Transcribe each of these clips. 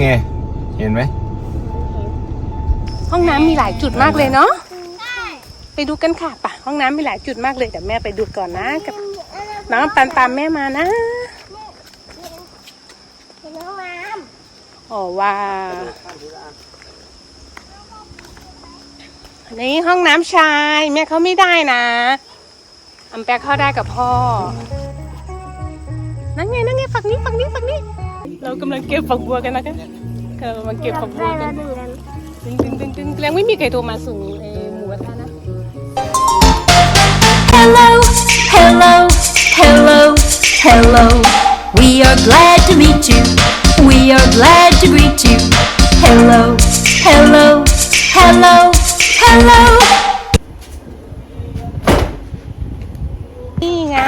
ไง เห็นไหม ห้องน้ำมีหลายจุดมากเลยเนาะไปดูกันค่ะปะห้องน้ำมีหลายจุดมากเลยแต่แม่ไปดูก่อนนะกับน้องปันตามแม่มานะเป็นห้องน้โอ้ว้าวอันนี้ห้องน้ำชายแม่เขาไม่ได้นะอัมแปะเข้าได้กับพ่อ นั่นไงนั่นไงฝั่งนี้ฝั่งนี้ฝั่งนี้ เรากำลังเก็บฝักบัวกันนะคะเรากำลังำเก็บฝักบัวได้กัแล้นวหนึ่งนั้นตึงตึงตึงตึงแรงไม่มีใครโทรมาส่งเอ่อหมูกระทะนะ Hello, hello, hello, hello. We are glad to meet you. We are glad to greet you. Hello, hello, hello, hello. นี่ไง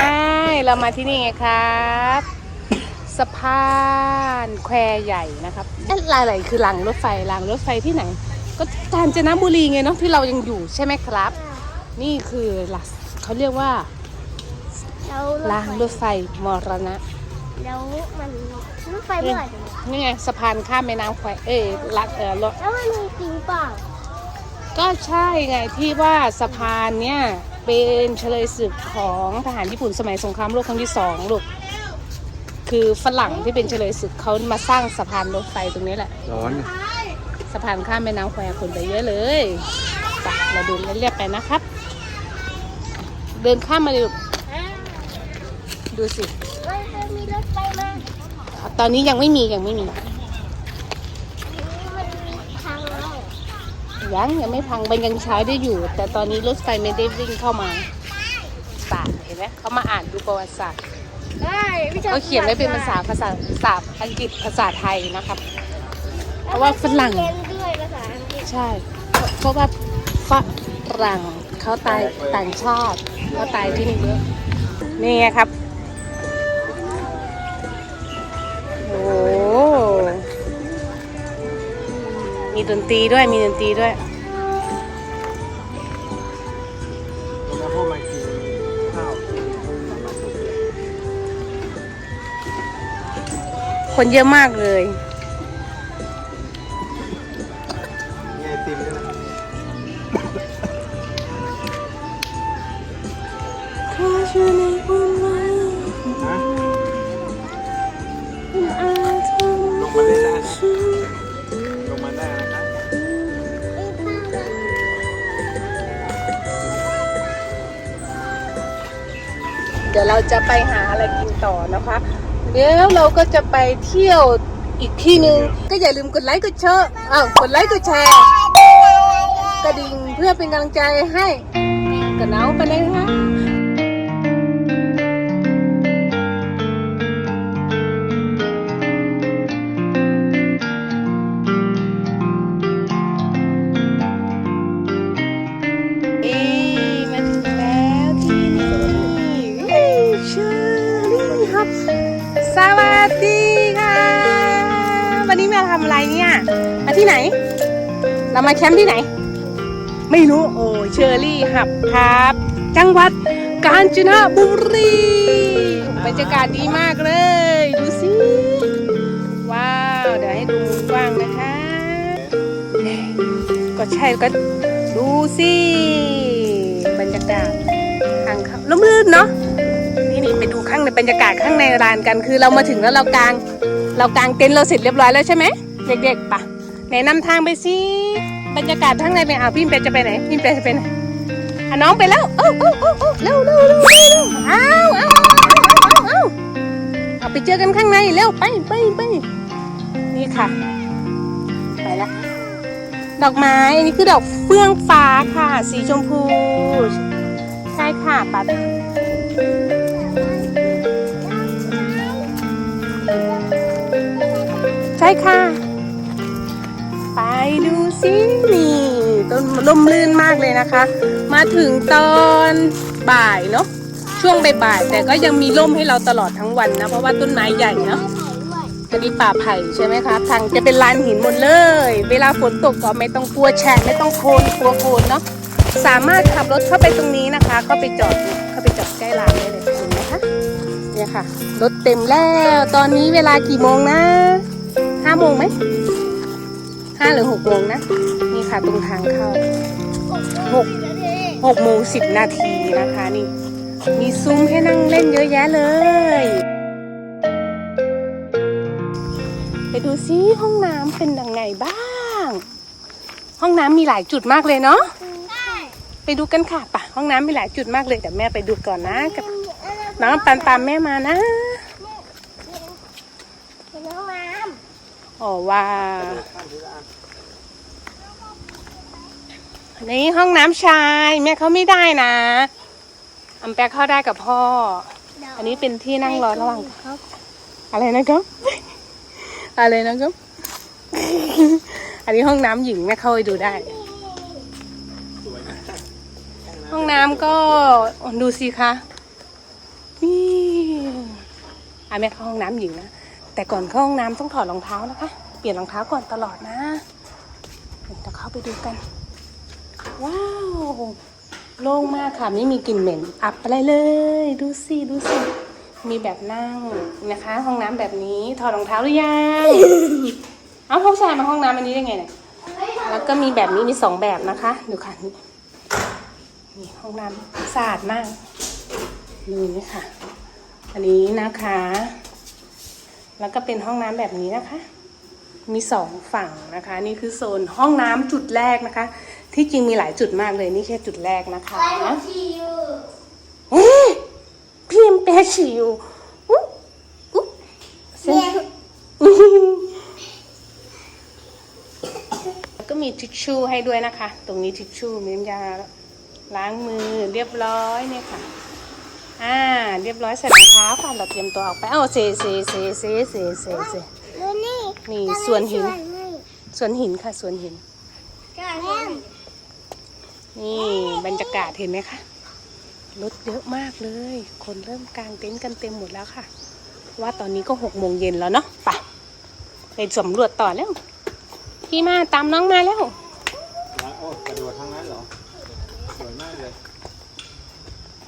เรามาที่นี่ไงครับ สะพานแควใหญ่นะครับเอ๊ะอะไรคือรางรถไฟรางรถไฟที่ไหน ก็กาญจนบุรีไงเนาะที่เรายังอยู่ใช่ไหมครับ นี่คือหลักเขาเรียกว่าแล้วรางรถไฟมรณะ แล้วมันรถไฟเมื่อไหร่จะมานี่ไงสะพานข้ามแม่น้ำแควเอ้ยลักเออรถแล้วมันมีจริงเปล่าก็ใช่ไงที่ว่าสะพานเนี่ยเป็นเฉลยศึกของทหารญี่ปุ่นสมัยสงครามโลกครั้งที่สองลูก คือฝรั่งที่เป็นเฉลยศึกเขามาสร้างสะพานรถไฟตรงนี้แหละ ร้อนสะพานข้ามแม่น้ำแควคนไปเยอะเลยไปเราเดินเรียบๆไปนะครับ เดินข้ามมาเลยลูกอ่าดูสิมันจะมีรถไฟมาตอนนี้ยังไม่มียังไม่มี มันมีทางแล้วยังยังไม่พังมันยังใช้ได้อยู่ แต่ตอนนี้รถไฟไม่ได้วิ่งเข้ามาศาสตร์เห็นไหมเขามาอ่านดูประวัติศาสตร์ ได้วิชาเขาเขียนไว้เป็นภาษาภาษาภาษาอังกฤษภาษาไทยนะครับ เพราะว่าฝรั่งเรียนด้วยภาษาอังกฤษใช่ เพราะว่าฝรั่งเขาตายต่างชาติเขาตายที่นี่เยอะนี่ไงครับโอ้มีดนตรีด้วยมีดนตรีด้วย คนเยอะมากเลย มีไอติมด้วยนะขอช่วยในความหมายฮะคุณอาทำลงมาเล่นได้นะลงมาได้นะครับเดี๋ยวเราจะไปหาอะไรกินต่อนะคะ เดี๋ยวเราก็จะไปเที่ยวอีกที่หนึ่งก็อย่าลืมกดไลค์กดแชร์อ้าวกดไลค์กดแชร์กระดิ่งเพื่อเป็นกำลังใจให้กับน้องไปเลยนะคะ วันนี้มาทำอะไรเนี่ยมาที่ไหน เรามาแคมป์ที่ไหน ไม่รู้โอ้เชอรี่หับครับ จังหวัดกาญจนบุรีบรรยากาศดีมากเลย ดูสิว้าวเดี๋ยวให้ดูมุมกว้างนะคะก็ใช่ก็ดูสิบรรยากาศทางเขาล่มลื่นเนาะนี่นี่ไปดูข้างในบรรยากาศข้างในร้านกัน คือเรามาถึงแล้วเรากาง เรากางเต็นท์เราเสร็จเรียบร้อยแล้วใช่ไหม เด็กๆปะไหนนำทางไปสิบรรยากาศข้างในเป็นอ่าวพี่มเปจะไปไหนพี่มเปจะไปไหนอะน้องไปแล้วเอ้าเอ้าเอ้าเอ้าเร็วเร็วเร็วเร็วเอ้าวอ้าวอ้าวอ้าวเอาไปเจอกันข้างในเร็วไปไปไปนี่ค่ะ ไปละดอกไม้อันนี้คือดอกเฟื่องฟ้าค่ะ สีชมพู ใช่ค่ะปัดใช่ค่ะ ดูสินี่ต้นร่มรื่นมากเลยนะคะ มาถึงตอนบ่ายเนาะช่วงบ่ายๆแต่ก็ยังมีร่มให้เราตลอดทั้งวันนะ เพราะว่าต้นไม้ใหญ่เนาะจะมีป่าไผ่ใช่ไหมคะทางจะเป็นลานหินหมดเลย เวลาฝนตกก็ไม่ต้องกลัวแฉะไม่ต้องโคลนกลัวโคลนเนาะสามารถขับรถเข้าไปตรงนี้นะคะเข้าไปจอดเข้าไปจอดใกล้ลานได้เลยเห็นไหมคะเนี่ยค่ะรถเต็มแล้วตอนนี้เวลากี่โมงนะห้าโมงไหม ห้าหรือหกโมงนะ นี่ค่ะตรงทางเข้าหกหกโมงสิบนาทีนะคะนี่ มีซุ้มให้นั่งเล่นเยอะแยะเลย ไปดูซิห้องน้ำเป็นยังไงบ้าง ห้องน้ำมีหลายจุดมากเลยเนาะได้ไปดูกันค่ะปะห้องน้ำมีหลายจุดมากเลยแต่แม่ไปดูก่อนนะกับน้องปันตามแม่มานะ เห็นห้องน้ อ๋อว่าข้ามทีละอันนี่ห้องน้ำชาย แม่เขาไม่ได้นะอัมแปะเข้าได้กับพ่อำอันนี้เป็นที่นั่งรอระหว่างอะไรนะครับ อะไรนะครับ อันนี้ห้องน้ำหญิงแม่เข้าไปดูได้สวยนะห้องน้ำก็ดูสิคะนี่อะแม่เข้าห้องน้ำหญิงนะ แต่ก่อนเข้าห้องน้ำต้องถอดรองเท้านะคะ เปลี่ยนรองเท้าก่อนตลอดนะเดี๋ยวเข้าไปดูกัน ว้าวโล่งมากค่ะไม่มีกลิ่นเหม็น อับอะไรเลย ดูสิดูสิมีแบบนั่งนะคะ ห้องน้ำแบบนี้ถอดรองเท้าหรือยังเอาผู้ชายมาห้องน้ำอันนี้ได้ไงเนี่ยแล้วก็มีแบบนี้มีสองแบบนะคะดูค่ะนี่นี่ห้องน้ำสะอาดมากดูนี่ค่ะ อันนี้นะคะ แล้วก็เป็นห้องน้ำแบบนี้นะคะ มีสองฝั่งนะคะ นี่คือโซนห้องน้ำจุดแรกนะคะ ที่จริงมีหลายจุดมากเลยนี่แค่จุดแรกนะคะที่อยู่เฮ้ยพี่เอ็มแปรฉี่อยู่อุ๊ยอุ๊ยเซ็นทรัลอื้อหือแล้วก็มีทิชชู่ให้ด้วยนะคะ ตรงนี้ทิชชู่มีน้ำยาล้างมือเรียบร้อยเนี่ยค่ะ อ่า เรียบร้อยใส่รองเท้าค่ะเราเตรียมตัวออกไป เอ้าเซเซเซเซเซเซเซดูนี่นี่ส่วนหินส่วนนี่สวนหินค่ะสวนหินส่วนหินนี่บรรยากาศเห็นไหมคะรถเยอะมากเลย คนเริ่มกางเต็นท์กันเต็มหมดแล้วค่ะ ว่าตอนนี้ก็หกโมงเย็นแล้วเนาะไปไปสำรวจต่อแล้วพี่มาตามน้องมาแล้วแล้วโอ้กระโดดทางนั้นเหรอสวยมากเลย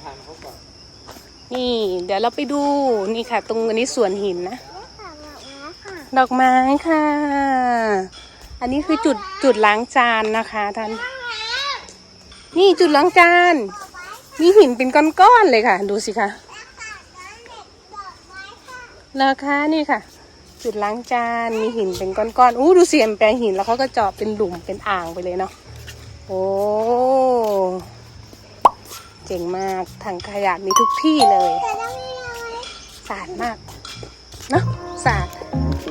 ทางเขาก่อน นี่ เดี๋ยวเราไปดูนี่ค่ะ ตรงอันนี้สวนหินนะดอกไม้ค่ะดอกไม้ค่ะ อันนี้คือจุดจุดล้างจานนะคะท่าน นี่จุดล้างจาน มีหินเป็นก้อนๆเลยค่ะ ดูสิคะราคานี่ค่ะ จุดล้างจานมีหินเป็นก้อนๆอู้ดูเสียมแปลงหินแล้วเขาก็เจาะเป็นหลุมเป็นอ่างไปเลยเนาะโอ้ เจ๋งมากถังขยะมีทุกที่เลยสะอาดมากเนาะสะอาด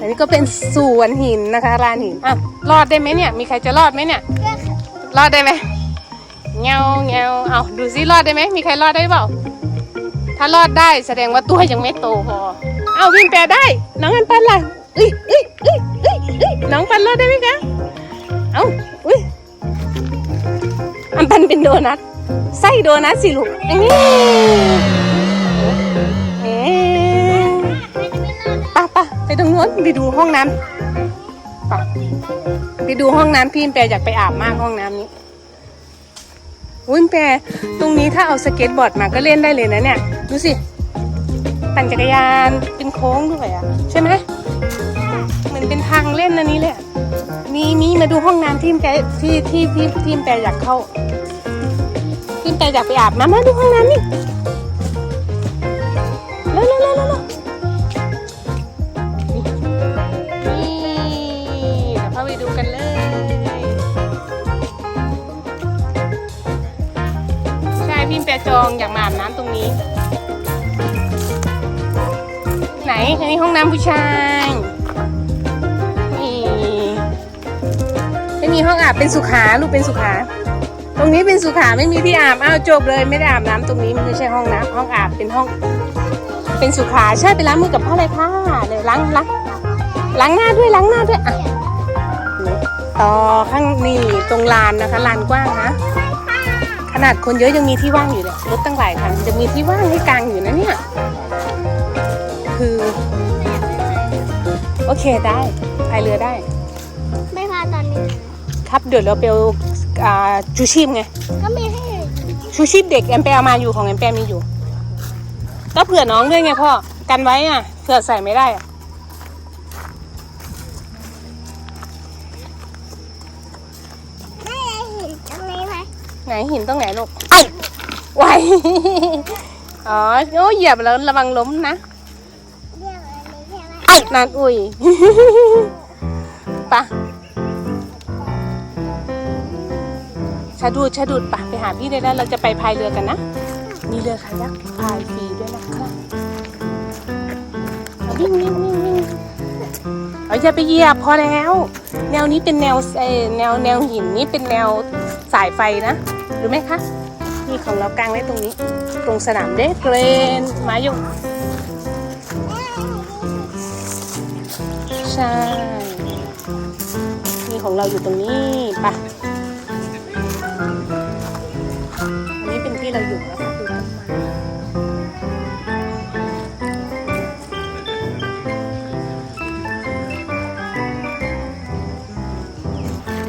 อันนี้ก็เป็นสวนหินนะคะลานหินอะรอดได้ไหมเนี่ย มีใครจะรอดไหมเนี่ย รอดได้ไหมเงาเงาเอาดูซิรอดได้ไหมมีใครรอดได้เปล่า ถ้ารอดได้แสดงว่าตัวยังไม่โตพอเอาวินแปลได้ น้องอันปันล่ะเอ้ยเอ้ยเอ้ยเอ้ยเอ้ยน้องปันรอดได้ไหมคะเอาอุ้ยอันปันเป็นโดนัท ไส้โดนัทสิลูกเอ้ยเอ๊ะไป่ะปะไปตรงนู้นไปดูห้องน้ำไป่ะไปดูห้องน้ำพี่แปรอยากไปอาบมากห้องน้ำนี้อุ้ยแปรตรงนี้ถ้าเอาสเก็ตบอร์ดมาก็เล่นได้เลยนะเนี่ย ดูสิปั่นจักรยานเป็นโค้งด้วยอะ ใช่ไหมเหมือนเป็นทางเล่นอันนี้เลยอะมีมีมาดูห้องน้ำที่แปรที่ที่ที่ที่แปรอยากเข้า ที่แปรอยากไปอาบน้ำมาดูห้องน้ำนี่เร็วเร็วเร็วเร็วนี่เดี๋ยวเข้าไปดูกันเลย ใช่พี่แปรจองอยากมาอาบน้ำตรงนี้ ไหนอันนี้ห้องน้ำผู้ชายนี่ไม่มีห้องอาบเป็นสุขาลูกเป็นสุขา ตรงนี้เป็นสุขาไม่มีที่อาบอ้าวจบเลยไม่ได้อาบน้ำตรงนี้มันไม่ใช่ห้องน้ำห้องอาบเป็นห้อง เป็นสุขาใช่ไปล้างมือกับพ่อเลยค่ะเดี๋ยวล้างล้างล้างหน้าด้วยล้างหน้าด้วยอะต่อข้างนี่ตรงลานนะคะลานกว้างนะขนาดคนเยอะยังมีที่ว่างอยู่เลยรถตั้งหลายคันจะมีที่ว่างให้กางอยู่นะเนี่ยคือ โอเคได้พายเรือได้ ไม่พาตอนนี้ ครับเดี๋ยวเราไปเชูชีพไง ก็มีให้ชูชีพเด็กแอมเปอามาอยู่ของแอมเปร์มีอยู่ก็เผื่อน้องด้วยไงพ่อ กันไว้อะเผื่อใส่ไม่ได้อะได้เห็นตรงนี้ไหมไหนหินตรงไหนลูกไอ้ไวอ๋อโอ้เหยียบแล้วระวังล้มนะเรียกอะไรไม่ไหมไอ้นานอุ้ยไป ชาดูดชาดูดปะไปหาพี่ได้แล้วเราจะไปพายเรือกันนะ มีเรือคายักพายฟรีด้วยนะครับวิ่งวิ่งวิ่งวิ่งเอาอย่าไปเหยียบพอแล้ว แนวนี้เป็นแนวเอแนวแนวหินนี่เป็นแนวสายไฟนะรือไหมคะนี่ของเรากางไว้ตรงนี้ ตรงสนามเด็กเกรนมาอยู่ใช่นี่ของเราอยู่ตรงนี้ปะ อันนี้เราอยู่แล้วก็คือต้นไม้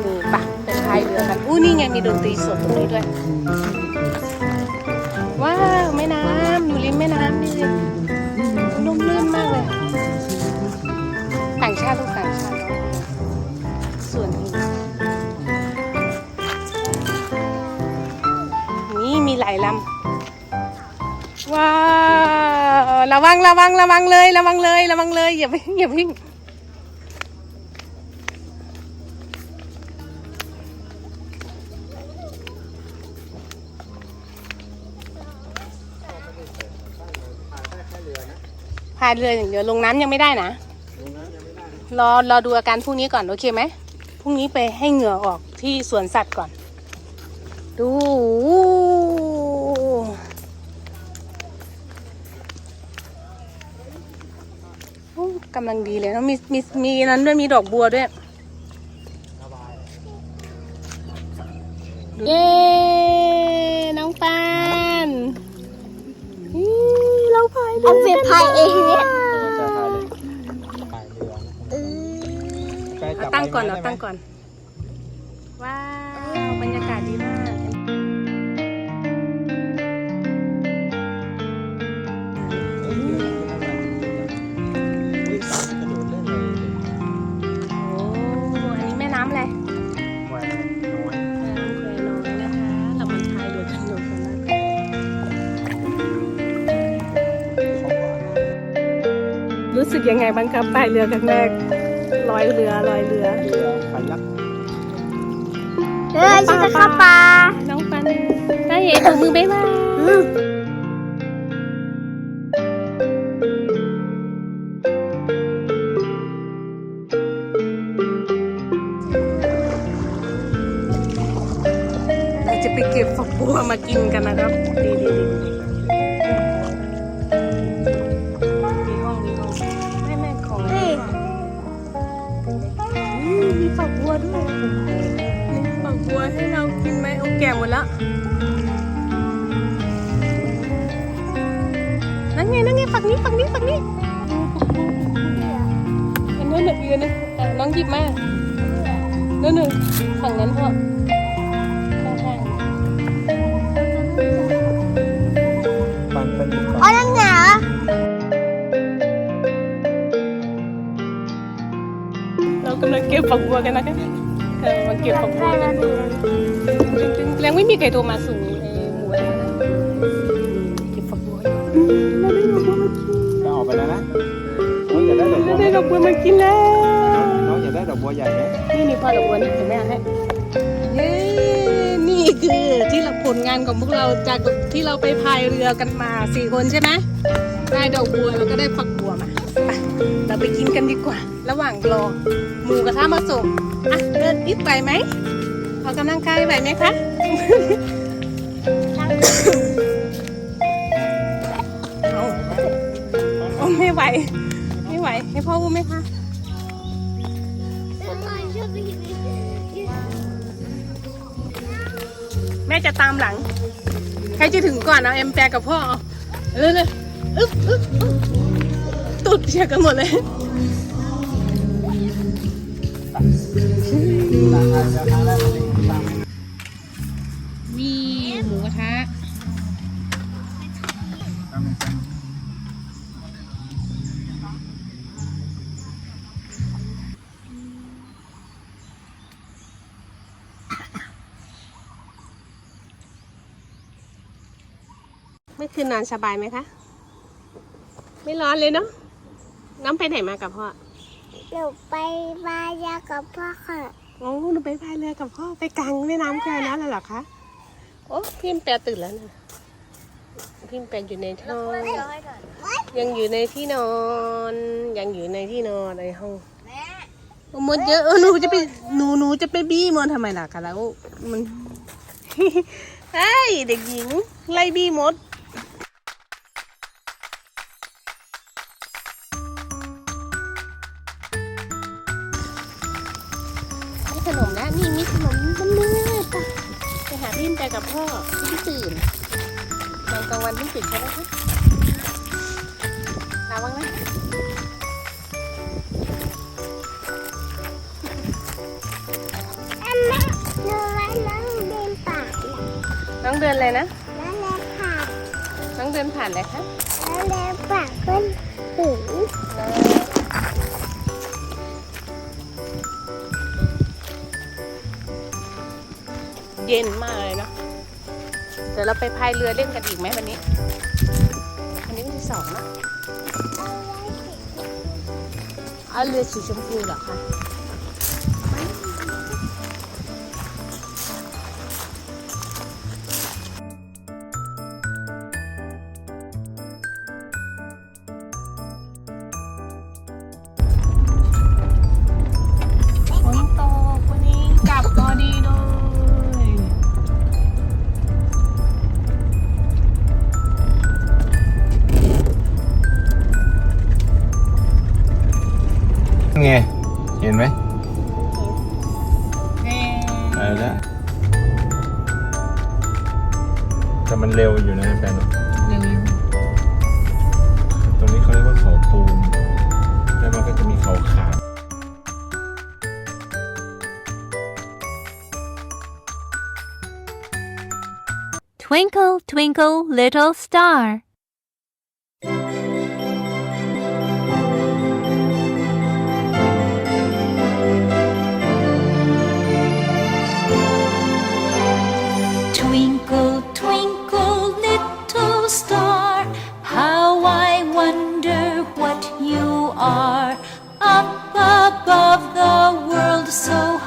นี่ปะไปพายเรือกันอู้นี่ไงมีดนตรีสดตรงนี้ด้วย ว้าวแม่น้ำอยู่ริมแม่น้ำนี่เลยนุ่มลื่นมากเลย ต่างชาติลูกต่างชาติ ระวังระวังระวังเลย ระวังเลย ระวังเลยอย่าไปอย่าวิ่งพายเรืออย่างเดียวลงน้ำยังไม่ได้นะรอรอดูอาการพรุ่งนี้ก่อนโอเคไหมพรุ่งนี้ไปให้เหงื่อออกที่สวนสัตว์ก่อน ดูโอ้กำ ลังดีเลยนะมีมีมีนั้นด้วยมีดอกบัวด้วย เย้ น้องปานอีเราพายเรือเอาเสียพายเองเนี่ย จะพายเลยพายเรือนะเออใกล้จัเอาบตั้งก่อนใบเอาไม้ตั้งได้ไหมก่อน ว้าวบรรยากาศ กยังไงบ้างครับพายเรือครั้งแรกลอยเรือลอยเรือเรือพายักเออฉันจะเข้าปลาน้องปันได้เห็นถุงมือบ๊ายบายเราจะไปเก็บฝักบัวมากินกันนะครับดีดี แก่หมดแล้ว นั่นไง นั่นไง ฝั่งนี้ ฝั่งนี้ ฝั่งนี้อันนั้นน่ะอีกอันนึงอะน้องหยิบมานั่นหนึ่งฝั่งนั้นพ่อข้างปันไปหยิบก่อนอ๋อนั่นเหรอๆเรากำลังเก็บฝักบัวกันนะคะเออมาเก็บฝักบัวกัน ยังไม่มีใครโทรมาส่งไอ้หมูอะไรนะเก็บฝักบัวเราได้ดอกบัวมากินจะออกไปแล้วนะน้องอยากได้ดอกบัเราวไหมได้ดอกบัวมากินแล้วน้องอยากได้ดอกบัวใหญ่ไหมนี่นี่พ่อดอกบัวนี่เห็นไหมให้เย้นี่คือที่เราผลงานของพวกเราจากที่เราไปพายเรือกันมาสี่คนใช่ไหมได้ดอกบัวแล้วก็ได้ฝักบัวมาไปเราไปกินกันดีกว่า ระหว่างรอหมูกระทะมาส่งอะเดินนิดไปไหม ออกกำลังกายไหวไหมคะเอาเอาไม่ไหว ไม่ไหว ให้พ่ออุ้มไหมคะ แม่จะตามหลัง ใครจะถึงก่อนเอาเอ็มแปรกับพ่อเอาเลยเลยอึ๊บอึ๊บอึ๊บตุดเชียกันหมดเลย เมื่อคืนนอนสบายไหมคะ ไม่ร้อนเลยเนาะ น้องไปไหนมากับพ่อหนูไปบายากับพ่อค่ะโอ้หนูไปพายเรือกับพ่อ ไปกลางแม่น้ำแควนั้นเลยเหรอคะ โอ้พิมพ์แปลตื่นแล้วนะ พิมพ์แปลอยู่ในท้องยังอยู่ในที่นอน ยังอยู่ในที่นอนในห้องมดเยอะเออหนูจะไปหนูหนูจะไปบี้มดทำไมล่ะคะแล้วมันเฮ้ยเด็กหญิงไล่บี้มด ไปหาพี่ไปกับพ่อพี่ตื่นตอนกลางวันพี่ตื่นใช่ไหมคะระวังนะอันนั้นหนูว่าน้องเดินป่าน้องเดินเลยนะ น้องเดินผ่านน้องเดินผ่านเลยคะน้องเดินป่าขึ้นถึ เย็นมากเลยเนาะเดี๋ยวเราไปพายเรือเล่นกันอีกไหมวันนี้ วันนี้วันที่สองนะเอาเรือสีชมพูเหรอคะ Twinkle, Little Star. Twinkle, twinkle, little star, how I wonder what you are up above the world so